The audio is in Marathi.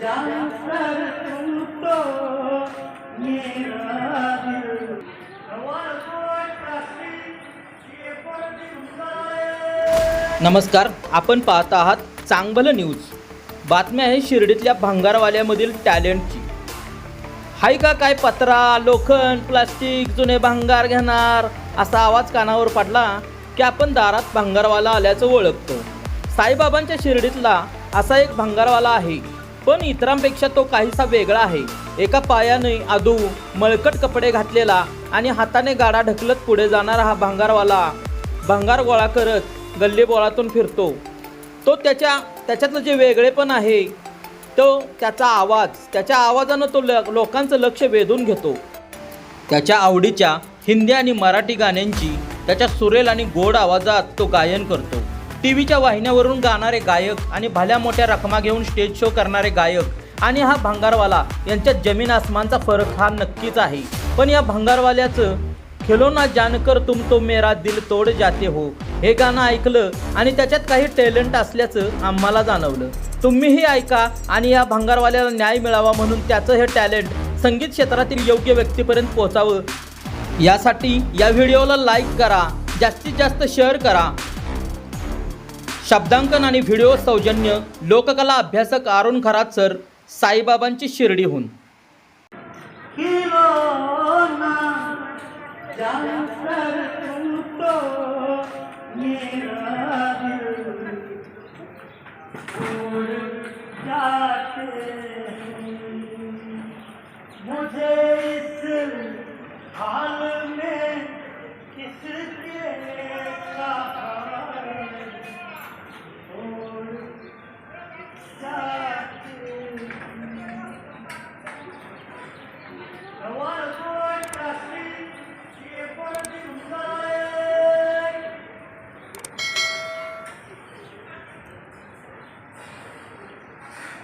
जानकर तुमको मेरा दिल नमस्कार आपण पाहत आहात चांगलं न्यूज. बातमी आहे शिर्डीतल्या भंगारवाल्यामधील टॅलेंटची. हाय का काय पत्रा लोखंड प्लास्टिक जुने भंगार घेणार? असा आवाज कानावर पडला की आपण दारात भंगारवाला आल्याचं ओळखतो. साईबाबांच्या शिर्डीतला असा एक भंगारवाला आहे. पण इतरांपेक्षा तो काहीसा वेगळा आहे. एका पायाने आदू मळकट कपडे घातलेला आणि हाताने गाडा ढकलत पुढे जाणारा हा भांगारवाला. भांगार गोळा करत गल्लीबोळातून फिरतो. तो त्याच्या त्याच्यातलं जे वेगळेपण आहे तो त्याचा आवाज त्याच्या आवाजानं तो ल लोकांचं लक्ष वेधून घेतो. त्याच्या आवडीच्या हिंदी आणि मराठी गाण्यांची त्याच्या सुरेल आणि गोड आवाजात तो गायन करतो. टी व्हीच्या वाहिन्यावरून गाणारे गायक आणि भल्या मोठ्या रकमा घेऊन स्टेज शो करणारे गायक. आणि हा भंगारवाला यांच्यात जमीन आसमानचा फरक हा नक्कीच आहे. पण या भंगारवाल्याचं खिलोना जानकर तुम तो मेरा दिल तोड जाते हो. हे गाणं ऐकलं आणि त्याच्यात काही टॅलेंट असल्याचं आम्हाला जाणवलं. तुम्हीही ऐका आणि या भंगारवाल्याला न्याय मिळावा म्हणून त्याचं हे टॅलेंट संगीत क्षेत्रातील योग्य व्यक्तीपर्यंत पोहोचावं. यासाठी या व्हिडिओला लाईक करा जास्तीत जास्त शेअर करा शब्दांकन आणि व्हिडिओ सौजन्य लोककला अभ्यासक अरुण खरात सर साईबाबांची शिर्डीहून. मुझे